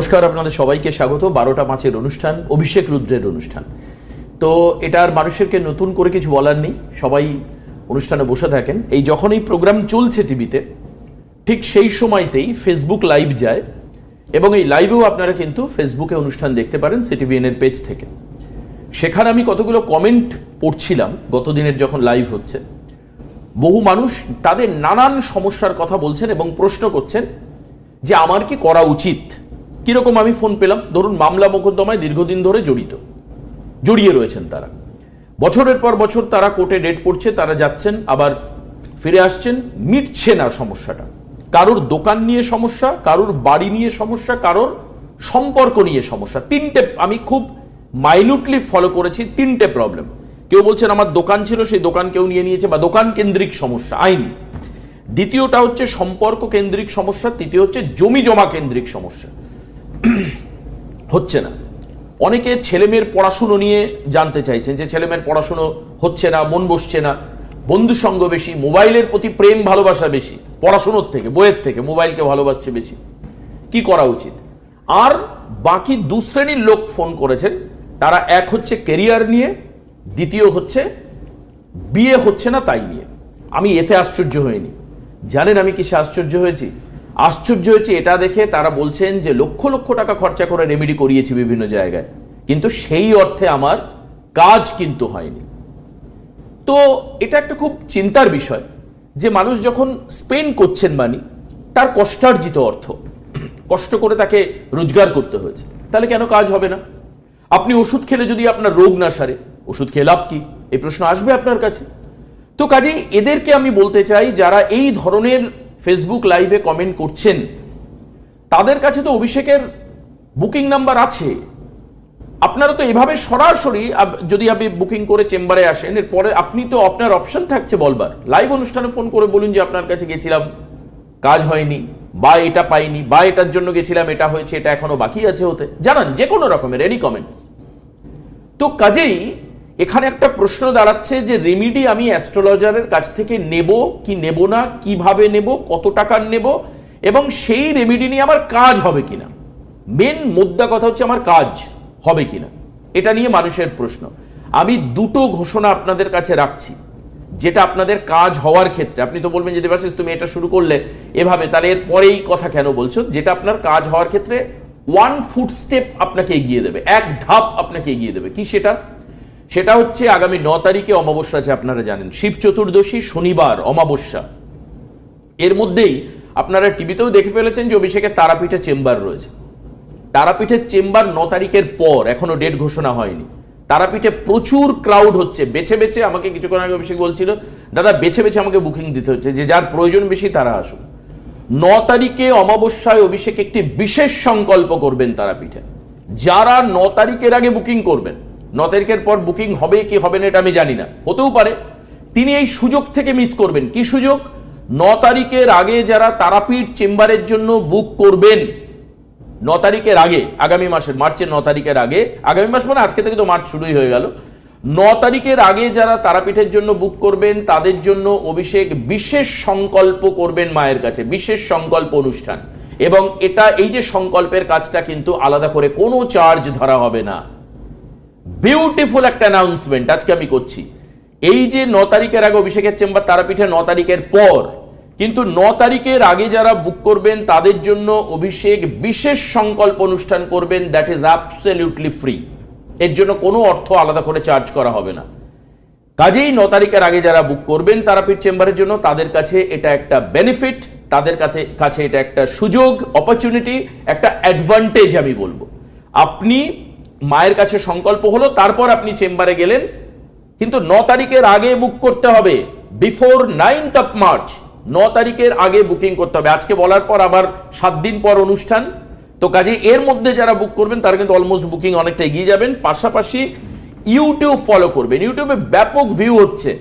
নমস্কার, আপনাদের সবাইকে স্বাগত। বারোটা পাঁচের অনুষ্ঠান, অভিষেক রুদ্রের অনুষ্ঠান। তো এটার মানুষেরকে নতুন করে কিছু বলার নেই। সবাই অনুষ্ঠানে বসে থাকেন। এই যখন এই প্রোগ্রাম চলছে টিভিতে, ঠিক সেই সময়তেই ফেসবুক লাইভ যায় এবং এই লাইভেও আপনারা কিন্তু ফেসবুকে অনুষ্ঠান দেখতে পারেন সিটিভিএন এর পেজ থেকে। সেখানে আমি কতগুলো কমেন্ট পড়ছিলাম গতদিনের যখন লাইভ হচ্ছে। বহু মানুষ তাদের নানান সমস্যার কথা বলছেন এবং প্রশ্ন করছেন যে, আমার কি করা উচিত? কীরকম আমি ফোন পেলাম? ধরুন, মামলা মোকদ্দমায় দীর্ঘদিন ধরে জড়িত। জড়িয়ে রয়েছেন তারা। বছরের পর বছর তারা কোর্টে ডেট পড়ছে, তারা যাচ্ছেন, আবার ফিরে আসছেন, মিটছে না সমস্যাটা। কারোর দোকান নিয়ে সমস্যা, কারোর বাড়ি নিয়ে সমস্যা, কারোর সম্পর্ক নিয়ে সমস্যা। তিনটে, আমি খুব মাইনুটলি ফলো করেছি, তিনটে প্রবলেম কেউ বলছেন, আমার দোকান ছিল, সেই দোকান কেউ নিয়ে নিয়েছে বা দোকান কেন্দ্রিক সমস্যা, আইনি। দ্বিতীয়টা হচ্ছে, সম্পর্ক কেন্দ্রিক সমস্যা, তৃতীয় হচ্ছে, জমি জমা কেন্দ্রিক সমস্যা। হচ্ছে না। অনেকে ছেলেমেয়ের পড়াশুনো নিয়ে জানতে চাইছেন যে ছেলেমেয়ের পড়াশুনো হচ্ছে না, মন বসছে না। বন্ধু সঙ্গ বেশি, মোবাইলের প্রতি প্রেম ভালোবাসা বেশি, পড়াশুনোর থেকে, বইয়ের থেকে, মোবাইলকে ভালোবাসছে বেশি। কি করা উচিত? আর বাকি দু শ্রেণির লোক ফোন করেছেন, তারা এক হচ্ছে কেরিয়ার নিয়ে, দ্বিতীয় হচ্ছে বিয়ে হচ্ছে না তাই নিয়ে। আমি এতে আশ্চর্য হইনি। জানেন আমি কিসে আশ্চর্য হয়েছি? আশ্চর্য হয়েছে, এটা দেখে তারা বলছেন যে লক্ষ লক্ষ টাকা খরচা করে রেমেডি করিয়েছি বিভিন্ন জায়গায়। কিন্তু সেই অর্থে আমার কাজ কিন্তু হয়নি। তো এটা একটা খুব চিন্তার বিষয় যে মানুষ যখন স্পেন করছেন মানি তার কষ্টার্জিত অর্থ, কষ্ট করে তাকে রোজগার করতে হয়েছে। তাহলে কেন কাজ হবে না? আপনি ওষুধ খেলে যদি আপনার রোগ না সারে, ওষুধ খেয়ে লাভ কি? এই প্রশ্ন আসবে আপনার কাছে। তো কাজেই এদেরকে আমি বলতে চাই, যারা এই ধরনের ফেসবুক লাইভে কমেন্ট করছেন। তাদের কাছে তো অভিষেকের বুকিং নাম্বার আছে। আপনারা তো এভাবে সরাসরি যদি আপনি বুকিং করে চেম্বারে আসেন, এরপরে আপনি তো আপনার অপশন থাকছে বলবার। লাইভ অনুষ্ঠানে ফোন করে বলুন যে, আপনার কাছে গেছিলাম, কাজ হয়নি, বা এটা পাইনি, বা এটার জন্য গেছিলাম, এটা হয়েছে, এটা এখনও বাকি আছে হতে। জানান যে কোনো রকমের এনি কমেন্টস তো কাজেই এখানে একটা প্রশ্ন দাঁড়াচ্ছে যে রেমিডি আমি অ্যাস্ট্রোলজারের কাছ থেকে নেব কি নেব না, কীভাবে নেব, কত টাকার নেব, এবং সেই রেমিডি নিয়ে আমার কাজ হবে কিনা? মেন মুদ্রা কথা হচ্ছে আমার কাজ হবে কিনা? এটা নিয়ে মানুষের প্রশ্ন। আমি দুটো ঘোষণা আপনাদের কাছে রাখছি, যেটা আপনাদের কাজ হওয়ার ক্ষেত্রে। আপনি তো বলবেন যে দেবাশিস, তুমি এটা শুরু করলে এভাবে, তাহলে এর পরেই কথা কেন বলছো? যেটা আপনার কাজ হওয়ার ক্ষেত্রে ওয়ান ফুট স্টেপ আপনাকে এগিয়ে দেবে, এক ধাপ আপনাকে এগিয়ে দেবে। কি সেটা? সেটা হচ্ছে আগামী ন তারিখে অমাবস্যা আছে, আপনারা জানেন। শিব চতুর্দশী শনিবার, অমাবস্যা। এর মধ্যেই আপনারা টিভিতেও দেখে ফেলেছেন যে অভিষেকের তারাপীঠে চেম্বার রয়েছে। তারাপীঠের চেম্বার ন তারিখের পর, এখনও ডেট ঘোষণা হয়নি। তারাপীঠে প্রচুর ক্রাউড হচ্ছে, বেছে বেছে আমাকে কিছুক্ষণ আগে অভিষেক বলছিল, দাদা, বেছে বেছে আমাকে বুকিং দিতে হচ্ছে, যে যার প্রয়োজন বেশি তারা আসুন ন তারিখে অমাবস্যায় অভিষেক একটি বিশেষ সংকল্প করবেন তারাপীঠে। যারা ন তারিখের আগে বুকিং করবেন ন তারিখের পর বুকিং হবে কি হবে না এটা আমি জানি না। হতেও পারে। তিনি এই সুযোগ থেকে মিস করবেন। কি সুযোগ? ন তারিখের আগে যারা তারাপীঠ চেম্বারের জন্য বুক করবেন, ন তারিখের আগে, আগামী মাসের, মার্চের ন তারিখের আগে, আগামী মাস মানে আজকে থেকে তো মার্চ শুরুই হয়ে গেল। ন তারিখের আগে যারা তারাপীঠের জন্য বুক করবেন, তাদের জন্য অভিষেক বিশেষ সংকল্প করবেন মায়ের কাছে, বিশেষ সংকল্প অনুষ্ঠান। এবং এটা, এই যে সংকল্পের কাজটা কিন্তু আলাদা করে কোনো চার্জ ধরা হবে না। বিউটিফুল একটা অ্যানাউন্সমেন্ট আজকে আমি করছি। এই যে ন তারিখের আগে অভিষেকের চেম্বার, তারাপীঠে ন তারিখের পর, কিন্তু ন তারিখের আগে যারা বুক করবেন, তাদের জন্য অভিষেক বিশেষ সংকল্প অনুষ্ঠান করবেন দ্যাট ইজ অ্যাবসলিউটলি ফ্রি এর জন্য কোনো অর্থ আলাদা করে চার্জ করা হবে না। কাজেই ন তারিখের আগে যারা বুক করবেন তারাপীঠ চেম্বারের জন্য, তাদের কাছে এটা একটা বেনিফিট তাদের কাছে কাছে এটা একটা সুযোগ অপরচুনিটি একটা অ্যাডভান্টেজ আমি বলব। আপনি মায়ের কাছে সংকল্প হলো, তারপর আপনি চেম্বারে গেলেন। কিন্তু ন তারিখের আগে বুক করতে হবে। বিফোর নাইনথ অফ মার্চ ন তারিখের আগে বুকিং করতে হবে। আজকে বলার পর আবার সাত দিন পর অনুষ্ঠান। তো কাজে এর মধ্যে যারা বুক করবেন, তারা কিন্তু অলমোস্ট বুকিং অনেকটা এগিয়ে যাবেন। পাশাপাশি ইউটিউব ফলো করবেন। ইউটিউবে ব্যাপক ভিউ হচ্ছে।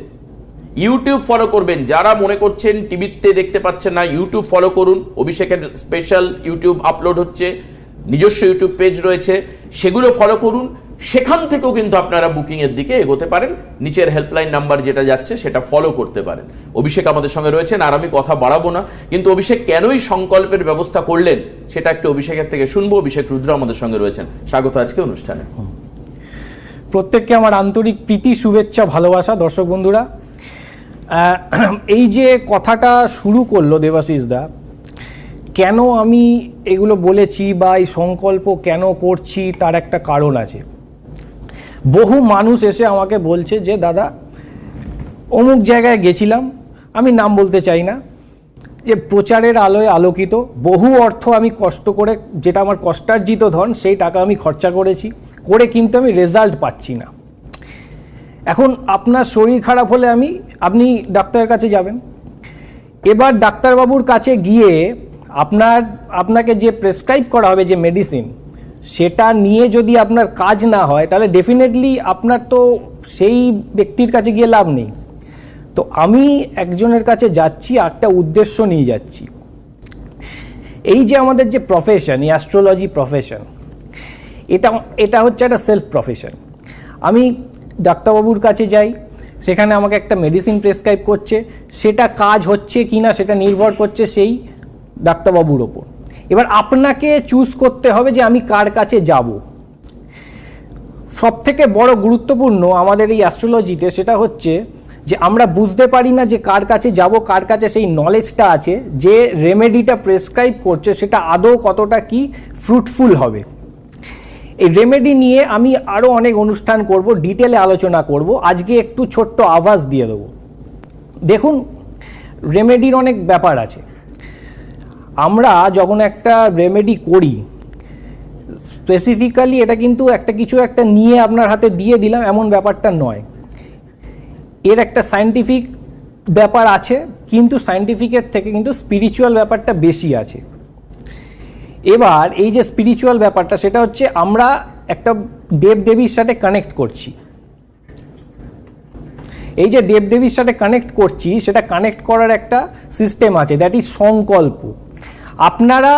ইউটিউব ফলো করবেন। যারা মনে করছেন টিভিতে দেখতে পাচ্ছেন না ইউটিউব ফলো করুন। অভিষেকের স্পেশাল ইউটিউব আপলোড হচ্ছে। নিজস্ব ইউটিউব পেজ রয়েছে, সেগুলো ফলো করুন। সেখান থেকেও কিন্তু আপনারা বুকিংয়ের দিকে এগোতে পারেন। নিচের হেল্পলাইন নাম্বার যেটা যাচ্ছে, সেটা ফলো করতে পারেন। অভিষেক আমাদের সঙ্গে রয়েছেন, আর আমি কথা বাড়াবো না। কিন্তু অভিষেক কেনই সংকল্পের ব্যবস্থা করলেন, সেটা একটু অভিষেকের থেকে শুনব। অভিষেক রুদ্র আমাদের সঙ্গে রয়েছেন। স্বাগত আজকে অনুষ্ঠানে। প্রত্যেককে আমার আন্তরিক প্রীতি, শুভেচ্ছা, ভালোবাসা, দর্শক বন্ধুরা। এই যে কথাটা শুরু করল দেবাশিস দা কেন আমি এগুলো বলেছি বা এই সংকল্প কেন করছি তার একটা কারণ আছে। বহু মানুষ এসে আমাকে বলছে যে, দাদা, অমুক জায়গায় গেছিলাম, আমি নাম বলতে চাই না। যে প্রচারের আলোয় আলোকিত, বহু অর্থ আমি কষ্ট করে, যেটা আমার কষ্টার্জিত ধন, সেই টাকা আমি খরচা করেছি, করে কিন্তু আমি রেজাল্ট পাচ্ছি না। এখন আপনার শরীর খারাপ হলে আমি, আপনি ডাক্তারের কাছে যাবেন। এবার ডাক্তারবাবুর কাছে গিয়ে আপনার, আপনাকে যে প্রেসক্রাইব করা হবে যে মেডিসিন সেটা নিয়ে যদি আপনার কাজ না হয়, তাহলে ডেফিনেটলি আপনার তো সেই ব্যক্তির কাছে গিয়ে লাভ নেই। তো আমি একজনের কাছে যাচ্ছি একটা উদ্দেশ্য নিয়ে যাচ্ছি। এই যে আমাদের যে প্রফেশন এই অ্যাস্ট্রোলজি প্রফেশন এটা এটা হচ্ছে একটা সেলফ প্রফেশন আমি ডাক্তারবাবুর কাছে যাই, সেখানে আমাকে একটা মেডিসিন প্রেসক্রাইব করছে, সেটা কাজ হচ্ছে কি না সেটা নির্ভর করছে সেই ডাক্তারবাবুর ওপর। এবার আপনাকে চুজ করতে হবে যে আমি কার কাছে যাব। সব থেকে বড় গুরুত্বপূর্ণ আমাদের এই অ্যাস্ট্রোলজিতে সেটা হচ্ছে যে আমরা বুঝতে পারি না যে কার কাছে যাব, কার কাছে সেই নলেজটা আছে, যে রেমেডিটা প্রেসক্রাইব করছে সেটা আদৌ কতটা কি ফ্রুটফুল হবে। এই রেমেডি নিয়ে আমি আরও অনেক অনুষ্ঠান করব ডিটেলে আলোচনা করব। আজকে একটু ছোট্ট আভাস দিয়ে দেবো। দেখুন রেমেডির অনেক ব্যাপার আছে। আমরা যখন একটা রেমেডি করি স্পেসিফিক্যালি এটা কিন্তু একটা কিছু একটা নিয়ে আপনার হাতে দিয়ে দিলাম, এমন ব্যাপারটা নয়। এর একটা সায়েন্টিফিক ব্যাপার আছে, কিন্তু সায়েন্টিফিকের থেকে কিন্তু স্পিরিচুয়াল ব্যাপারটা বেশি আছে। এবার এই যে স্পিরিচুয়াল ব্যাপারটা, সেটা হচ্ছে আমরা একটা দেবদেবীর সাথে কানেক্ট করছি। এই যে দেবদেবীর সাথে কানেক্ট করছি, সেটা কানেক্ট করার একটা সিস্টেম আছে দ্যাট ইজ সংকল্প। আপনারা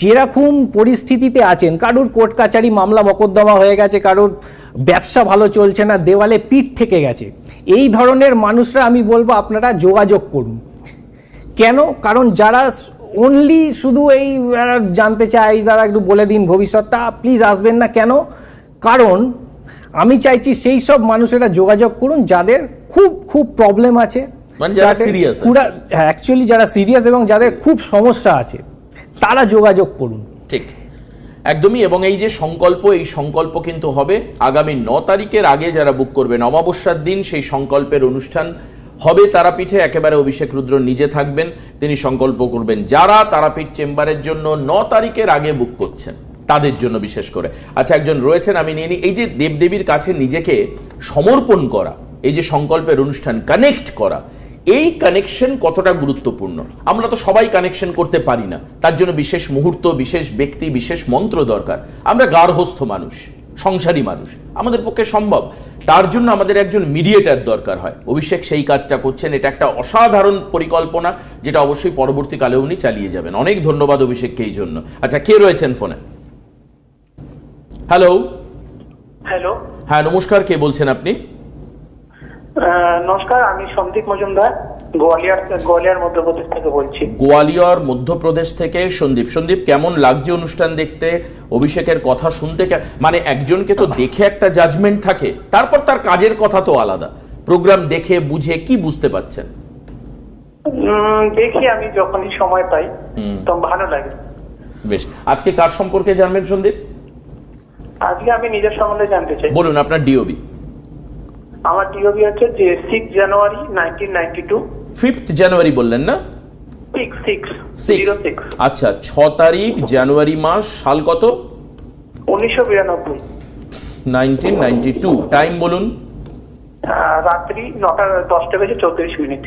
যেরকম পরিস্থিতিতে আছেন, কারুর কোর্ট কাচারি মামলা মকদ্দমা হয়ে গেছে, কারুর ব্যবসা ভালো চলছে না, দেওয়ালে পিঠ থেকে গেছে, এই ধরনের মানুষরা আমি বলব আপনারা যোগাযোগ করুন। কেন? কারণ যারা অনলি শুধু এই জানতে চাই তারা একটু বলে দিন ভবিষ্যৎটা প্লিজ আসবেন না কেন? কারণ আমি চাইছি সেই সব মানুষেরা যোগাযোগ করুন, যাদের খুব খুব প্রবলেম আছে। মানে যারা আছে। অ্যাকচুয়ালি যারা সিরিয়াস এবং যাদের খুব সমস্যা আছে তারা যোগাযোগ করুন। ঠিক। একদমই এবং এই যে সংকল্প এই সংকল্প কিন্তু হবে আগামী ন তারিখের আগে যারা বুক করবেন। অমাবস্যার দিন সেই সংকল্পের অনুষ্ঠান হবে তারাপীঠে। একেবারে অভিষেক রুদ্র নিজে থাকবেন তিনি সংকল্প করবেন। যারা তারাপীঠ চেম্বারের জন্য ন তারিখের আগে বুক করছেন তাদের জন্য বিশেষ করে। আচ্ছা একজন রয়েছেন আমি নিয়ে নিই। এই যে দেবদেবীর কাছে নিজেকে সমর্পণ করা এই যে সংকল্পের অনুষ্ঠান কানেক্ট করা এই কানেকশন কতটা গুরুত্বপূর্ণ? আমরা তো সবাই কানেকশন করতে পারি না। তার জন্য বিশেষ মুহূর্ত বিশেষ ব্যক্তি বিশেষ মন্ত্র দরকার। আমরা গার্হস্থ মানুষ সংসারী মানুষ। আমাদের পক্ষে সম্ভব। তার জন্য আমাদের একজন মিডিয়েটার দরকার হয়। অভিষেক সেই কাজটা করছেন। এটা একটা অসাধারণ পরিকল্পনা যেটা অবশ্যই পরবর্তীকালে উনি চালিয়ে যাবেন। অনেক ধন্যবাদ অভিষেককে এই জন্য। আচ্ছা কে রয়েছেন ফোনে? হ্যালো হ্যালো হ্যাঁ নমস্কার। কে বলছেন আপনি? নমস্কার আমি সন্দীপ মজুমদার গোয়ালিয়র গোয়ালিয়র মধ্যপ্রদেশ থেকে বলছি। গোয়ালিয়র মধ্যপ্রদেশ থেকে সন্দীপ। সন্দীপ কেমন লাগছে অনুষ্ঠান দেখতে? অভিষেকের কথা শুনতে মানে একজনকে তো দেখে একটা জাজমেন্ট থাকে তারপর তার কাজের কথা তো আলাদা। প্রোগ্রাম দেখে বুঝে কি বুঝতে পাচ্ছেন দেখি আমি যখনই সময় পাই তো ভালো লাগে। বেশ আজকে কার সম্পর্কে জানবেন সন্দীপ? আজকে আমি নিজের সম্বন্ধে জানতে চাই। বলুন আপনার ডিওবি আমার টিওবি হচ্ছে যে six January nineteen ninety two fifth January বললেন না? আচ্ছা ছ তারিখ জানুয়ারি মাস সাল কত? উনিশশো বিরানব্বই। নাইনটিন নাইনটি টু টাইম বলুন। রাত্রি নটা দশটা বেজে চৌত্রিশ মিনিট।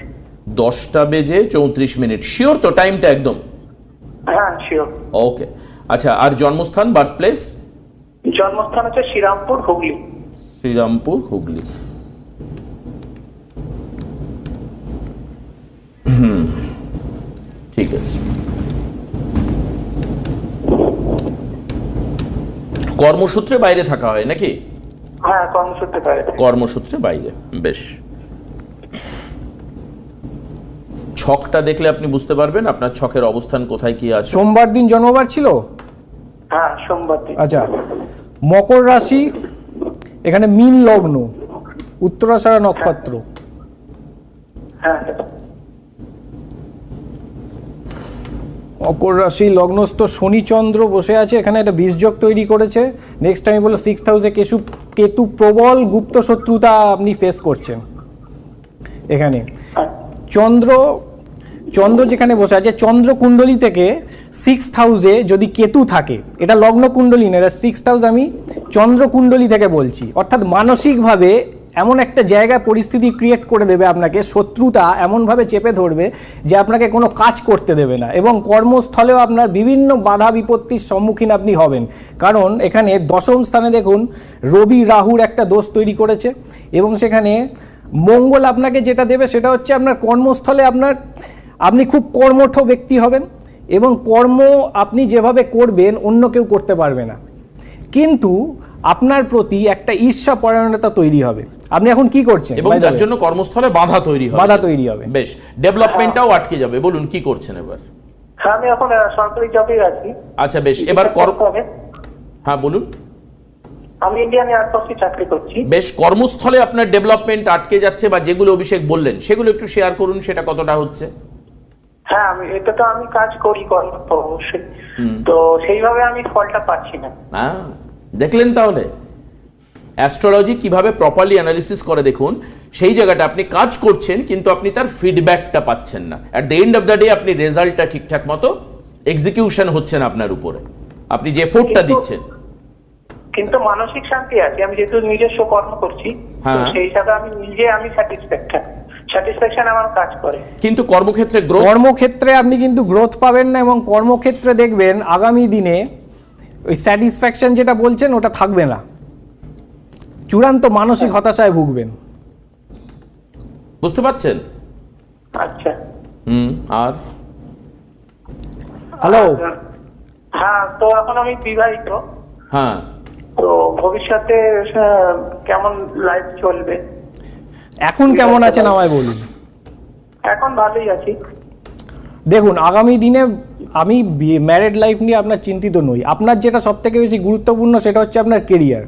দশটা বেজে চৌত্রিশ মিনিট। শিওর তো টাইমটা একদম? হ্যাঁ শিওর ওকে আচ্ছা আর জন্মস্থান বার্থ প্লেস জন্মস্থান হচ্ছে শ্রীরামপুর হুগলি। শ্রীরামপুর হুগলি। হুম। ঠিক আছে। কর্মসূত্রে বাইরে থাকা হয় নাকি? হ্যাঁ কর্মসূত্রে বাইরে বেশ। ছকটা দেখলে আপনি বুঝতে পারবেন আপনার ছকের অবস্থান কোথায় কি আছে। সোমবার দিন জন্মবার ছিল? হ্যাঁ সোমবার দিন। আচ্ছা মকর রাশি এখানে মিন লগ্ন উত্তরাষাঢ়া নক্ষত্র। হ্যাঁ। মকর রাশি লগ্নস্থ শনিচন্দ্র বসে আছে, এখানে একটা বীজযোগ তৈরি করেছে। নেক্সট আমি বলল সিক্স হাউসে কেশু কেতু প্রবল গুপ্ত শত্রুতা আপনি ফেস করছেন। এখানে। চন্দ্র চন্দ্র যেখানে বসে আছে চন্দ্র কুণ্ডলী থেকে সিক্স হাউসে যদি কেতু থাকে, এটা লগ্ন কুণ্ডলী না, এটা সিক্স হাউস আমি চন্দ্র কুণ্ডলী থেকে বলছি। অর্থাৎ মানসিকভাবে এমন একটা জায়গায় পরিস্থিতি ক্রিয়েট করে দেবে আপনাকে, শত্রুতা এমনভাবে চেপে ধরবে যে আপনাকে কোনো কাজ করতে দেবে না এবং কর্মস্থলেও আপনার বিভিন্ন বাধা বিপত্তির সম্মুখীন আপনি হবেন। কারণ এখানে দশম স্থানে দেখুন, রবি রাহুর একটা দোষ তৈরি করেছে এবং সেখানে মঙ্গল আপনাকে যেটা দেবে সেটা হচ্ছে আপনার কর্মস্থলে আপনার, আপনি খুব কর্মঠ ব্যক্তি হবেন এবং কর্ম আপনি যেভাবে করবেন অন্য কেউ করতে পারবে না। কিন্তু আপনার প্রতি একটা ঈর্ষা পরায়ণতা তৈরি হবে। আপনি এখন কি করছেন? এবং যার জন্য কর্মস্থলে বাধা তৈরি হবে। বাধা তৈরি হবে। বেশ ডেভেলপমেন্টটাও আটকে যাবে। বলুন কি করছেন এবার? হ্যাঁ আমি এখন সরকারি জবে আছি। আচ্ছা বেশ এবার কর হবে। হ্যাঁ বলুন। আমি ইন্ডিয়ান এয়ারফোর্সে চাকরি করছি। বেশ কর্মস্থলে আপনার ডেভেলপমেন্ট আটকে যাচ্ছে বা যেগুলো অভিষেক বললেন সেগুলো একটু শেয়ার করুন সেটা কতটা হচ্ছে? হ্যাঁ আমি এটা তো আমি কাজ করি কর্ম তো অবশ্যই তো সেইভাবে আমি ফলটা পাচ্ছি না। হ্যাঁ দেখলেন তাহলে? অ্যাস্ট্রোলজি কীভাবে প্রপারলি অ্যানালিসিস করে দেখুন সেই জায়গাটা আপনি কাজ করছেন কিন্তু আপনি তার ফিডব্যাকটা পাচ্ছেন না। At the end of the day আপনি রেজাল্টটা ঠিকঠাক মতো এক্সিকিউশন হচ্ছে না আপনার উপরে। আপনি যে এফোর্টটা দিচ্ছেন। কিন্তু মানসিক শান্তি আছে। আমি যেহেতু নিজস্ব কর্ম করছি হ্যাঁ। সেই হিসাবে আমি নিজে আমি স্যাটিসফ্যাকশন স্যাটিসফ্যাকশন আমার কাজ করে। কিন্তু কর্মক্ষেত্রে কর্মক্ষেত্রে আপনি কিন্তু গ্রোথ পাবেন না এবং কর্মক্ষেত্রে দেখবেন আগামী দিনে ওই স্যাটিসফ্যাকশন যেটা বলছেন ওটা থাকবে না। চূড়ান্ত মানসিক হতাশায় ভুগবেন। বুঝতে পারছেন? আচ্ছা। হুম আর? হ্যালো হ্যাঁ তো এখন আমি বিবাহিত। হ্যাঁ। তো ভবিষ্যতে কেমন লাইফ চলবে? এখন কেমন আছেন আমায় বলুন। এখন ভালোই আছি। দেখুন আগামী দিনে আমি ম্যারেড লাইফ নিয়ে আপনার চিন্তিত নই। আপনার যেটা সব থেকে বেশি গুরুত্বপূর্ণ সেটা হচ্ছে আপনার কেরিয়ার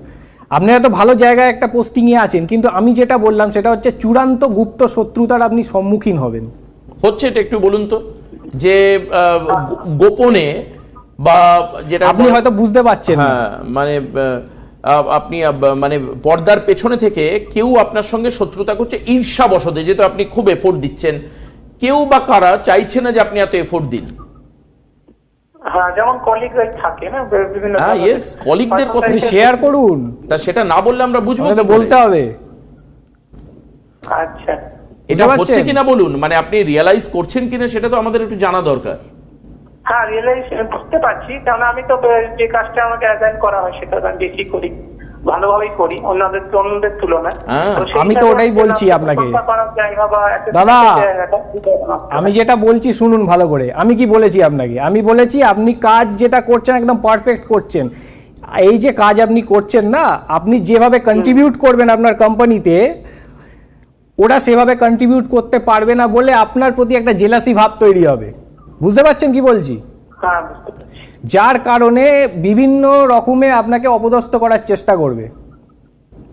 আপনি হয়তো ভালো জায়গায় একটা পোস্টিংয়ে আছেন কিন্তু আমি যেটা বললাম সেটা হচ্ছে চূড়ান্ত গুপ্ত শত্রুতার আপনি সম্মুখীন হবেন। হচ্ছে এটা একটু বলুন তো যে গোপনে বা যেটা আপনি হয়তো বুঝতে পারছেন হ্যাঁ মানে আপনি মানে পর্দার পেছনে থেকে কেউ আপনার সঙ্গে শত্রুতা করছে ঈর্ষা বসতে যেহেতু আপনি খুব এফোর্ট দিচ্ছেন। কেউ বা কারা চাইছে না যে আপনি এত এফোর্ট দিন? হ্যাঁ যেমন থাকে না বে- বিভিন্ন হ্যাঁ, শেয়ার করুন। তা সেটা না বললে আমরা বুঝব? বলতে হবে। আচ্ছা। এটা হচ্ছে কিনা বলুন? মানে আপনি রিয়েলাইজ করছেন কিনা সেটা তো আমাদের একটু জানা দরকার। হ্যাঁ রিয়েলাইজ বুঝতে পারছি কারণ আমি তো যে কাজটা আমাকে অ্যাসাইন করা হয় সেটা আমি বেশি করি। ভালোভাবেই করি অন্যদের অন্যদের তুলনায়। তো সেই আমি তো ওটাই বলছি আপনাকে। দাদা, আমি যেটা বলছি শুনুন ভালো করে। আমি কি বলেছি আপনাকে? আমি বলেছি আপনি কাজ যেটা করছেন একদম পারফেক্ট করছেন। এই যে কাজ আপনি করছেন না আপনি যেভাবে কন্ট্রিবিউট করবেন আপনার কোম্পানিতে ওরা সেভাবে কন্ট্রিবিউট করতে পারবে না বলে আপনার প্রতি একটা জেলাসি ভাব তৈরি হবে। বুঝতে পারছেন কি বলছি? যার কারণে বিভিন্ন রকমে আপনাকে অপদস্থ করার চেষ্টা করবে।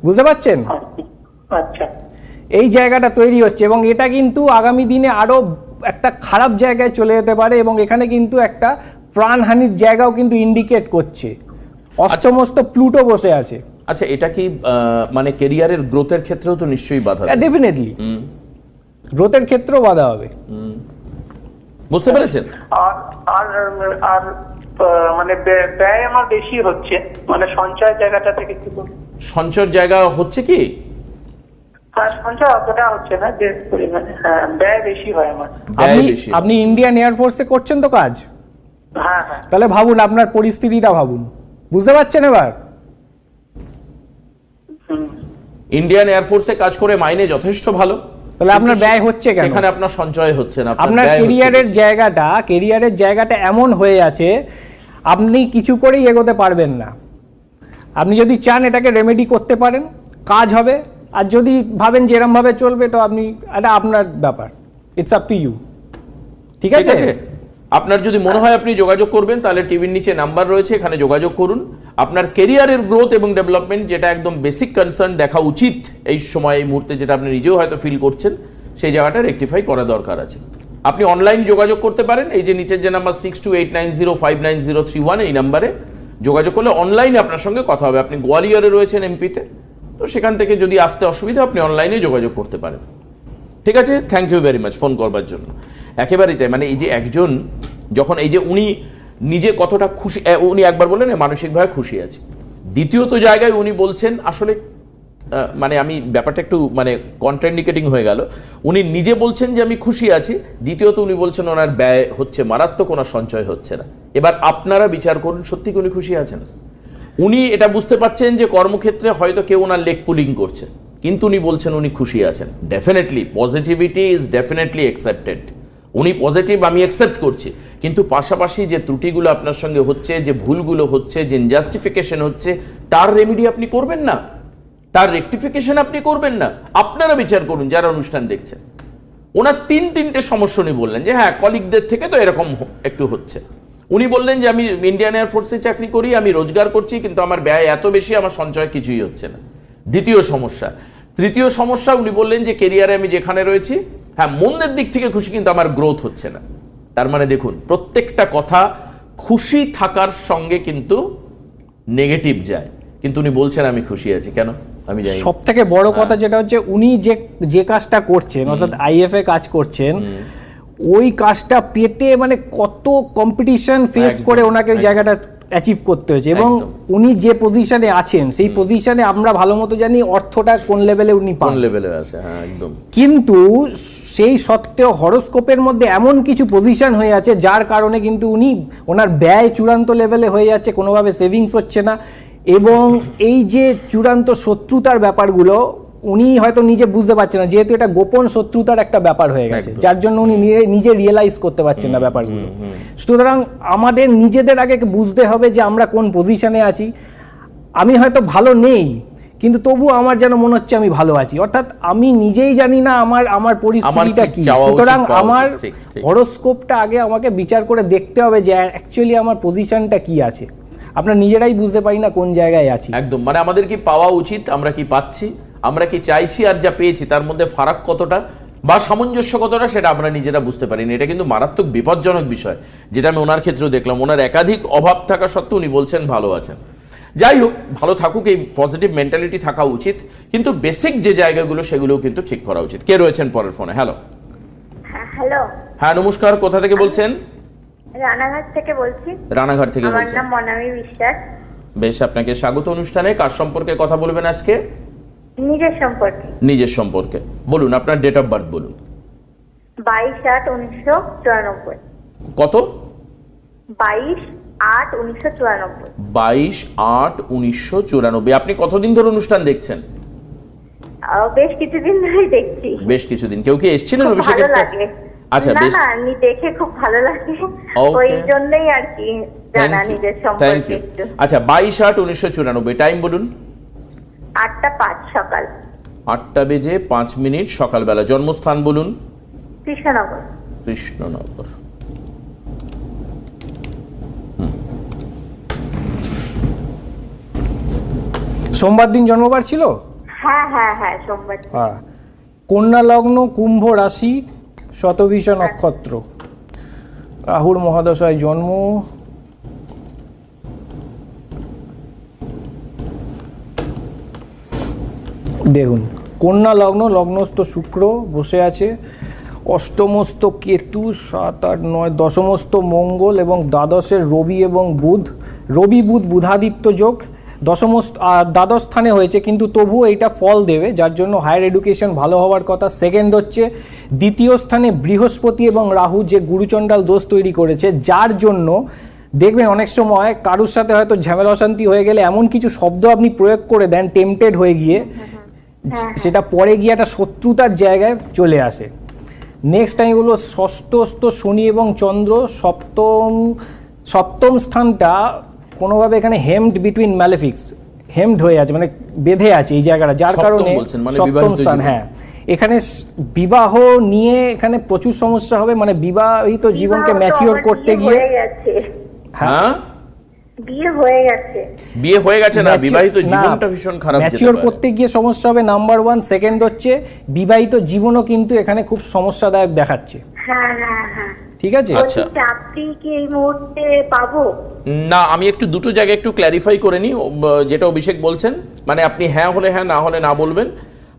বুঝতে পারছেন? আচ্ছা। এই জায়গাটা তৈরি হচ্ছে এবং এটা কিন্তু আগামী দিনে আরও একটা খারাপ জায়গায় চলে যেতে পারে এবং এখানে কিন্তু একটা প্রাণহানির জায়গাও কিন্তু ইন্ডিকেট করছে। অষ্টমস্ত প্লুটো বসে আছে। আচ্ছা এটা কি মানে কেরিয়ারের গ্রোথের ক্ষেত্রেও তো নিশ্চয়ই বাধা দেবে। ডেফিনেটলি গ্রোথের ক্ষেত্রেও বাধা হবে। বুঝতে পেরেছেন? আর আর আর মানে ব্যয়- আমার বেশি হচ্ছে। মানে সঞ্চয় জায়গাটা থেকে সঞ্চয়ের জায়গা হচ্ছে কি? হ্যাঁ হ্যাঁ হয় আপনি ইন্ডিয়ান এয়ারফোর্সে করছেন তো কাজ? হ্যাঁ হ্যাঁ। তাহলে ভাবুন আপনার পরিস্থিতিটা ভাবুন। বুঝতে পারছেন এবার? ইন্ডিয়ান এয়ারফোর্সে কাজ করে মাইনে যথেষ্ট ভালো। তাহলে আপনার ব্যয় হচ্ছে কেন? সেখানে আপনার সঞ্চয় হচ্ছে না আপনার কেরিয়ারের জায়গাটা কেরিয়ারের জায়গাটা এমন হয়ে আছে আপনি কিছু করেই এগোতে পারবেন না। আপনি যদি চান এটাকে রেমেডি করতে পারেন কাজ হবে। আর যদি ভাবেন যে এরমভাবে চলবে তো আপনি এটা আপনার ব্যাপার। ইটস আপ টু ইউ ঠিক আছে? আপনার যদি মনে হয় আপনি যোগাযোগ করবেন তাহলে টিভির নিচে নাম্বার রয়েছে এখানে যোগাযোগ করুন। আপনার কেরিয়ারের গ্রোথ এবং ডেভেলপমেন্ট যেটা একদম বেসিক কনসার্ন দেখা উচিত এই সময়, এই মুহূর্তে যেটা আপনি নিজেও হয়তো ফিল করছেন, সেই জায়গাটা রেকটিফাই করা দরকার আছে। আপনি অনলাইন যোগাযোগ করতে পারেন, এই যে নিচের যে number six two eight nine zero five nine zero three one এই নাম্বারে যোগাযোগ করলে অনলাইনে আপনার সঙ্গে কথা হবে। আপনি গোয়ালিয়রে রয়েছেন এমপিতে তো সেখান থেকে যদি আসতে অসুবিধা, আপনি অনলাইনে যোগাযোগ করতে পারেন। ঠিক আছে? Thank you very much phone করবার জন্য। একেবারেই তাই মানে এই যে একজন, যখন এই যে উনি নিজে কতটা খুশি উনি একবার বললেন মানসিকভাবে খুশি আছে। দ্বিতীয়ত জায়গায় উনি বলছেন, আসলে মানে আমি ব্যাপারটা একটু মানে কন্ট্রান্ডিকেটিং হয়ে গেল। উনি নিজে বলছেন যে, আমি খুশি আছি। দ্বিতীয়ত উনি বলছেন, ওনার ব্যয় হচ্ছে, মারাত্মক ওনার সঞ্চয় হচ্ছে না। এবার আপনারা বিচার করুন, সত্যি উনি খুশি আছেন? উনি এটা বুঝতে পাচ্ছেন যে, কর্মক্ষেত্রে হয়তো কেউ ওনার লেগ পুলিং করছে। কিন্তু উনি বলছেন, উনি খুশি আছেন। Definitely positivity is definitely accepted উনি পজিটিভ আমি অ্যাকসেপ্ট করছি। কিন্তু পাশাপাশি যে ত্রুটিগুলো আপনার সঙ্গে হচ্ছে, যে ভুলগুলো হচ্ছে, যে জাস্টিফিকেশন হচ্ছে, তার রেমিডি আপনি করবেন না। তার রেকটিফিকেশন আপনি করবেন না। আপনারা বিচার করুন, যারা অনুষ্ঠান দেখছেন। ওনার তিন তিনটে সমস্যা উনি বললেন, যে হ্যাঁ কলিগদের থেকে তো এরকম একটু হচ্ছে। উনি বললেন যে, আমি ইন্ডিয়ান এয়ারফোর্সে চাকরি করি, আমি রোজগার করছি, কিন্তু আমার ব্যয় এত বেশি, আমার সঞ্চয় কিছুই হচ্ছে না। দ্বিতীয় সমস্যা। তৃতীয় সমস্যা উনি বললেন যে কেরিয়ারে আমি যেখানে রয়েছি হ্যাঁ মন্দের দিক থেকে খুশি কিন্তু আমার গ্রোথ হচ্ছে না। তার মানে দেখুন প্রত্যেকটা কথা খুশি থাকার সঙ্গে কিন্তু নেগেটিভ যায়। কিন্তু উনি বলছেন আমি খুশি আছি। কেন? আমি জানি। সব থেকে বড় কথা যেটা হচ্ছে উনি যে যে কাজটা করছেন অর্থাৎ আইএফএ কাজ করছেন ওই কাজটা পেতে মানে কত কম্পিটিশন ফেস করে ওনাকে ওই জায়গাটা অ্যাচিভ করতে হয়েছে। এবং উনি যে পজিশনে আছেন সেই পজিশনে আমরা ভালো মতো জানি অর্থটা কোন লেভেলে উনি পান। লেভেলে আছে হ্যাঁ একদম। কিন্তু সেই সত্ত্বেও হরস্কোপের মধ্যে এমন কিছু পজিশন হয়ে আছে যার কারণে কিন্তু উনি ওনার ব্যয় চূড়ান্ত লেভেলে হয়ে যাচ্ছে কোনোভাবে সেভিংস হচ্ছে না। এবং এই যে চূড়ান্ত শত্রুতার ব্যাপারগুলো উনি হয়তো নিজে বুঝতে পারছেন না যেহেতু এটা গোপন শত্রুতার একটা ব্যাপার হয়ে গেছে যার জন্য উনি নিজে- নিজে রিয়েলাইজ করতে পারছেন না ব্যাপারগুলো। সুতরাং আমাদের নিজেদের আগে বুঝতে হবে যে আমরা কোন পজিশনে আছি। আমি হয়তো ভালো নেই কিন্তু তবু আমার যেন মনে হচ্ছে আমি ভালো আছি। অর্থাৎ আমি নিজেই জানি না আমার আমার পরিস্থিতিটা কি। সুতরাং আমার। হরোস্কোপটা আগে আমাকে বিচার করে দেখতে হবে যে অ্যাকচুয়ালি আমার পজিশনটা কি আছে। আমরা নিজেরাই বুঝতে পারি না কোন জায়গায় আছি। একদম মানে আমাদের কি পাওয়া উচিত আমরা কি পাচ্ছি? আমরা কি চাইছি আর যা পেয়েছি তার মধ্যে ফারাক কতটা বা সামঞ্জস্য কতটা সেটা আমরা নিজেরা বুঝতে পারিনি। এটা কিন্তু মারাত্মক বিপজ্জনক বিষয় যেটা আমি ওনার ক্ষেত্রেও দেখলাম। ওনার একাধিক অভাব থাকা সত্ত্বেও উনি বলছেন ভালো আছেন। যাই হোক ভালো থাকুক এই পজিটিভ মেন্টালিটি থাকা উচিত কিন্তু বেসিক যে জায়গাগুলো সেগুলোও কিন্তু ঠিক করা উচিত। কে রয়েছেন পরের ফোনে হ্যালো হ্যাঁ হ্যালো হ্যাঁ নমস্কার কোথা থেকে বলছেন? রানাঘাট থেকে বলছি। রানাঘাট থেকে বলছি আমার নাম মনামি বিশ্বাস। বেশ আপনাকে স্বাগত অনুষ্ঠানে। কার সম্পর্কে কথা বলবেন আজকে? নিজের সম্পর্কে। নিজের সম্পর্কে। বলুন আপনার ডেট অফ বার্থ বলুন। বাইশ আট উনিশশো চুরানব্বই। কত? বাইশ আট উনিশশো চুরানব্বই। বাইশ আট উনিশশো চুরানব্বই। আপনি কতদিন ধরে অনুষ্ঠান দেখছেন? বেশ কিছুদিন ধরেই দেখছি। বেশ কিছুদিন। কেউ কি এসেছিলেন খুব অভিষেকের কাছে? আচ্ছা না বেশ। না আমি দেখে খুব ভালো লাগে. ওই জন্যই আর কি জানা নিজের সম্পর্কে আচ্ছা বাইশ আট উনিশশো চুরানব্বই। টাইম বলুন। আটটা পাঁচ সকাল। আটটা বেজে পাঁচ মিনিট সকালবেলা। জন্মস্থান বলুন। কৃষ্ণনগর। কৃষ্ণনগর। সোমবার দিন জন্মবার ছিল? হ্যাঁ হ্যাঁ হ্যাঁ সোমবার হ্যাঁ। কন্যা লগ্ন কুম্ভ রাশি শতভিষ নক্ষত্র। রাহুর মহাদশায় জন্ম। দেখুন, কন্যা লগ্ন, লগ্নস্থ শুক্র বসে আছে। অষ্টমস্ত কেতু, সাত, আট, নয় দশমস্ত মঙ্গল এবং দ্বাদশের রবি এবং বুধ। রবি, বুধ, বুধাদিত্য যোগ। দশমস্ত দ্বাদশ স্থানে হয়েছে, কিন্তু তবুও এইটা ফল দেবে, যার জন্য হায়ার এডুকেশন ভালো হওয়ার কথা। সেকেন্ড হচ্ছে, দ্বিতীয় স্থানে বৃহস্পতি এবং রাহু যে গুরুচণ্ডাল দোষ তৈরি করেছে, যার জন্য দেখবেন অনেক সময় কারুর সাথে হয়তো ঝামেলা অশান্তি হয়ে গেলে এমন কিছু শব্দ আপনি প্রয়োগ করে দেন টেম্পটেড হয়ে গিয়ে। সেটা পরে গিয়ে একটা শত্রুতার জায়গায় চলে আসে। নেক্সট টাইম হলো ষষ্ঠস্থ শনি এবং চন্দ্র সপ্তম সপ্তম স্থানটা কোনোভাবে এখানে হেমড বিটুইন ম্যালেফিক্স হেমড হয়ে আছে মানে বেঁধে আছে এই জায়গাটা যার কারণে মানে সপ্তম স্থান হ্যাঁ। এখানে বিবাহ নিয়ে এখানে প্রচুর সমস্যা হবে মানে বিবাহিত জীবনকে ম্যাচিওর করতে গিয়ে হ্যাঁ? বিয়ে হয়ে গেছে। বিয়ে হয়ে গেছে না বিবাহিত জীবনটা ভীষণ খারাপ ম্যাচিওর করতে গিয়ে সমস্যা হবে নাম্বার ওয়ান সেকেন্ড হচ্ছে বিবাহিত জীবনও কিন্তু এখানে খুব সমস্যাদায়ক দেখাচ্ছে। হ্যাঁ হ্যাঁ হ্যাঁ। ঠিক আছে? আচ্ছা। চাকরি কি এই মুহূর্তে পাবো? না আমি একটু দুটো জায়গায় একটু ক্ল্যারিফাই করে নিই। যেটা অভিষেক বলছেন মানে আপনি হ্যাঁ হলে হ্যাঁ না হলে না বলবেন।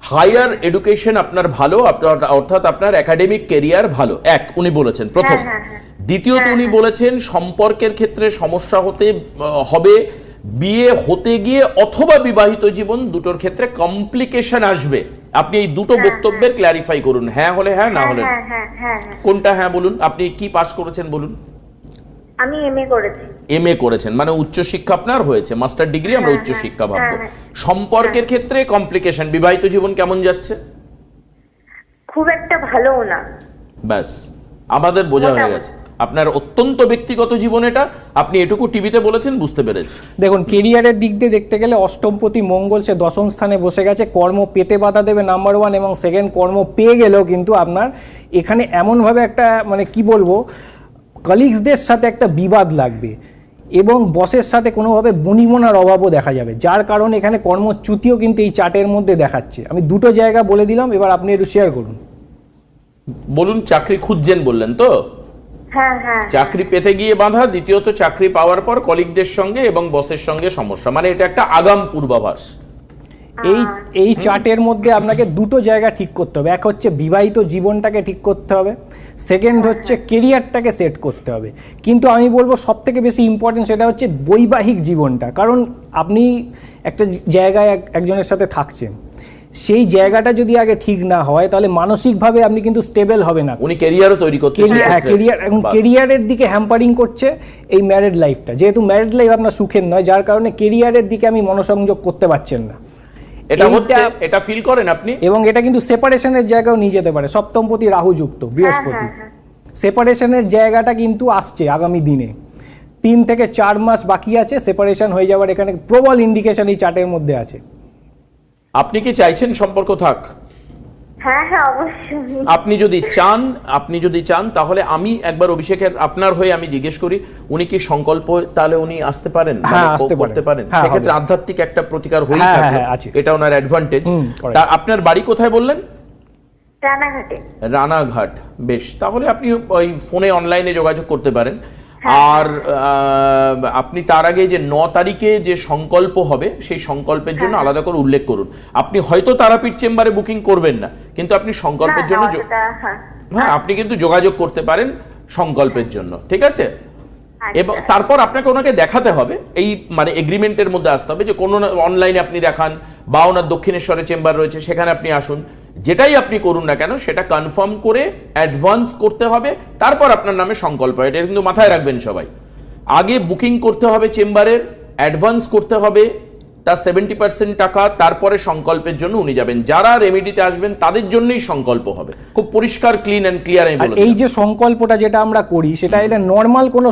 হায়ার এডুকেশন আপনার ভালো অর্থাৎ আপনার একাডেমিক কেরিয়ার ভালো। এক উনি বলেছেন প্রথম। হ্যাঁ, হ্যাঁ, হ্যাঁ। দ্বিতীয়ত উনি বলেছেন সম্পর্কের ক্ষেত্রে সমস্যা হতে হবে বিয়ে হতে গিয়ে অথবা বিবাহিত জীবন দুটোর ক্ষেত্রে কমপ্লিকেশন আসবে। আপনি এই দুটো বক্তব্যের ক্ল্যারিফাই করুন হ্যাঁ হলে হ্যাঁ না হলে কোনটা হ্যাঁ বলুন? আপনি কি পাস করেছেন বলুন? আমি এমএ করেছি। এম এ করেছেন মানে উচ্চশিক্ষা আপনার হয়েছে মাস্টার ডিগ্রি আমরা হ্যাঁ, উচ্চশিক্ষা হ্যাঁ, ভাববো হ্যাঁ, সম্পর্কের ক্ষেত্রে কমপ্লিকেশন বিবাহিত জীবন কেমন যাচ্ছে? খুব একটা ভালোও না। ব্যাস আমাদের বোঝা হয়ে গেছে। আপনার অত্যন্ত ব্যক্তিগত জীবন এটা আপনি এটুকু টিভিতে বলেছেন বুঝতে পেরেছি। দেখুন কেরিয়ারের দিক দিয়ে দেখতে গেলে অষ্টমপতি মঙ্গল সে দশম স্থানে বসে গেছে কর্ম পেতে বাধা দেবে নাম্বার ওয়ান এবং সেকেন্ড কর্ম পেয়ে গেলেও কিন্তু আপনার এখানে এমনভাবে একটা মানে কি বলব কলিগসদের সাথে একটা বিবাদ লাগবে এবং বসের সাথে কোনোভাবে বনিমনার অভাবও দেখা যাবে যার কারণে এখানে কর্মচ্যুতিও কিন্তু এই চার্টের মধ্যে দেখাচ্ছে। আমি দুটো জায়গা বলে দিলাম এবার আপনি একটু শেয়ার করুন। বলুন চাকরি খুঁজছেন বললেন তো? হ্যাঁ হ্যাঁ। চাকরি পেতে গিয়ে বাধা দ্বিতীয়ত চাকরি পাওয়ার পর কলিগদের সঙ্গে এবং বসের সঙ্গে সমস্যা মানে এটা একটা আগাম পূর্বাভাস। এই এই চার্টের মধ্যে আপনাকে দুটো জায়গা ঠিক করতে হবে। এক হচ্ছে বিবাহিত জীবনটাকে ঠিক করতে হবে সেকেন্ড হচ্ছে কেরিয়ারটাকে সেট করতে হবে। কিন্তু আমি বলব সব থেকে বেশি ইম্পর্টেন্ট সেটা হচ্ছে বৈবাহিক জীবনটা। কারণ আপনি একটা জায়গায় এক- একজনের সাথে থাকছেন। সেই জায়গাটা যদি আগে ঠিক না হয় তাহলে মানসিকভাবে আপনি কিন্তু স্টেবল হবে না। উনি কেরিয়ারও তৈরি করতে কেরিয়ার হ্যাঁ কেরিয়ার এবং কেরিয়ারের দিকে হ্যাম্পারিং করছে এই ম্যারেড লাইফটা যেহেতু ম্যারেড লাইফ আপনার সুখের নয় যার কারণে কেরিয়ারের দিকে আমি মনোসংযোগ করতে পারছেন না। এটা হচ্ছে এটা ফিল করেন আপনি? এবং এটা কিন্তু সেপারেশনের জায়গাও নিয়ে যেতে পারে সপ্তমপতি রাহুযুক্ত বৃহস্পতি। হ্যাঁ, সেপারেশনের জায়গাটা কিন্তু আসছে আগামী দিনে। তিন থেকে চার মাস বাকি আছে সেপারেশন হয়ে যাওয়ার এখানে প্রবল ইন্ডিকেশন এই চার্টের মধ্যে আছে। আপনি কি চাইছেন সম্পর্ক থাক? হ্যাঁ হ্যাঁ আপনি যদি চান আপনি যদি চান তাহলে আমি একবার অভিষেকের আপনার হয়ে আমি জিজ্ঞেস করি উনি কি সংকল্প তাহলে উনি আসতে পারেন? হ্যাঁ, মানে আসতে করতে পারেন। হ্যাঁ, সেক্ষেত্রে আধ্যাত্মিক একটা প্রতিকার হয়ে হ্যাঁ, থাকে হ্যাঁ, এটা ওনার অ্যাডভান্টেজ হুম, তা আপনার বাড়ি কোথায় বললেন? রানাঘাটে। রানাঘাট বেশ। তাহলে আপনি ওই ফোনে অনলাইনে যোগাযোগ করতে পারেন। হ্যাঁ, আর আপনি তার আগে যে ন তারিখে যে সংকল্প হবে সেই সংকল্পের জন্য হ্যাঁ। আলাদা করে উল্লেখ করুন। আপনি হয়তো তারাপীঠ চেম্বারে বুকিং করবেন না কিন্তু আপনি সংকল্পের জন্য হ্যাঁ। হ্যাঁ আপনি কিন্তু যোগাযোগ করতে পারেন সংকল্পের জন্য ঠিক আছে? আচ্ছা। এবং তারপর আপনাকে ওনাকে দেখাতে হবে এই মানে এগ্রিমেন্টের মধ্যে আসতে হবে যে কোনো অনলাইনে আপনি দেখান বা ওনার দক্ষিণেশ্বরে চেম্বার রয়েছে সেখানে আপনি আসুন। যেটাই আপনি করুন না কেন, সেটা কনফার্ম করে অ্যাডভান্স করতে হবে। তারপর আপনার নামে সংকল্প, এটা কিন্তু মাথায় রাখবেন সবাই। আগে বুকিং করতে হবে চেম্বারের অ্যাডভান্স করতে হবে। তার সেভেন্টি পার্সেন্ট টাকা তারপরে সংকল্পের জন্য উনি যাবেন। যারা রেমেডিতে আসবেন তাদের জন্যই সংকল্প হবে। খুব পরিষ্কার ক্লিন অ্যান্ড ক্লিয়ার আমি বলে এই যে সংকল্পটা যেটা আমরা করি সেটা এটা নর্মাল কোনো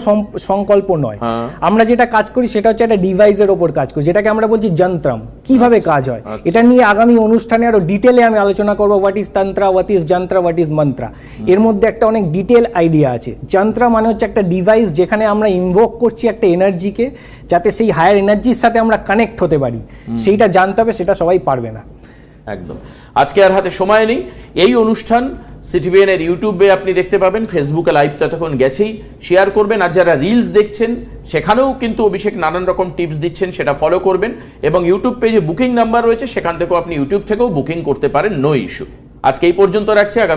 সংকল্প নয়। হ্যাঁ। আমরা যেটা কাজ করি সেটা হচ্ছে একটা ডিভাইসের ওপর কাজ করি যেটাকে আমরা বলছি যন্ত্রম। কীভাবে কাজ হয়? আচ্ছা। এটা নিয়ে আগামী অনুষ্ঠানে আরও ডিটেলে আমি আলোচনা করব। What is tantra what is yantra what is mantra এর মধ্যে একটা অনেক ডিটেল আইডিয়া আছে। যন্ত্র মানে হচ্ছে একটা ডিভাইস যেখানে আমরা ইনভোক করছি একটা এনার্জিকে যাতে সেই হায়ার এনার্জির সাথে আমরা কানেক্ট হতে পারি। সেইটা জানতে হবে, সেটা সবাই পারবে না। একদম। আজকে আর হাতে সময় নেই। এই অনুষ্ঠান সিটিভিএন এর ইউটিউবে আপনি দেখতে পাবেন, ফেসবুকে লাইভ ততক্ষণ গেছেই। শেয়ার করবেন, আর যারা রিলস দেখছেন, সেখানেও কিন্তু অভিষেক নানান রকম টিপস দিচ্ছেন, সেটা ফলো করবেন। এবং ইউটিউব পেজে বুকিং নাম্বার রয়েছে, সেখান থেকেও আপনি ইউটিউব থেকেও বুকিং করতে পারেন নো ইস্যু আজকে এই পর্যন্ত রাখছি, আগামী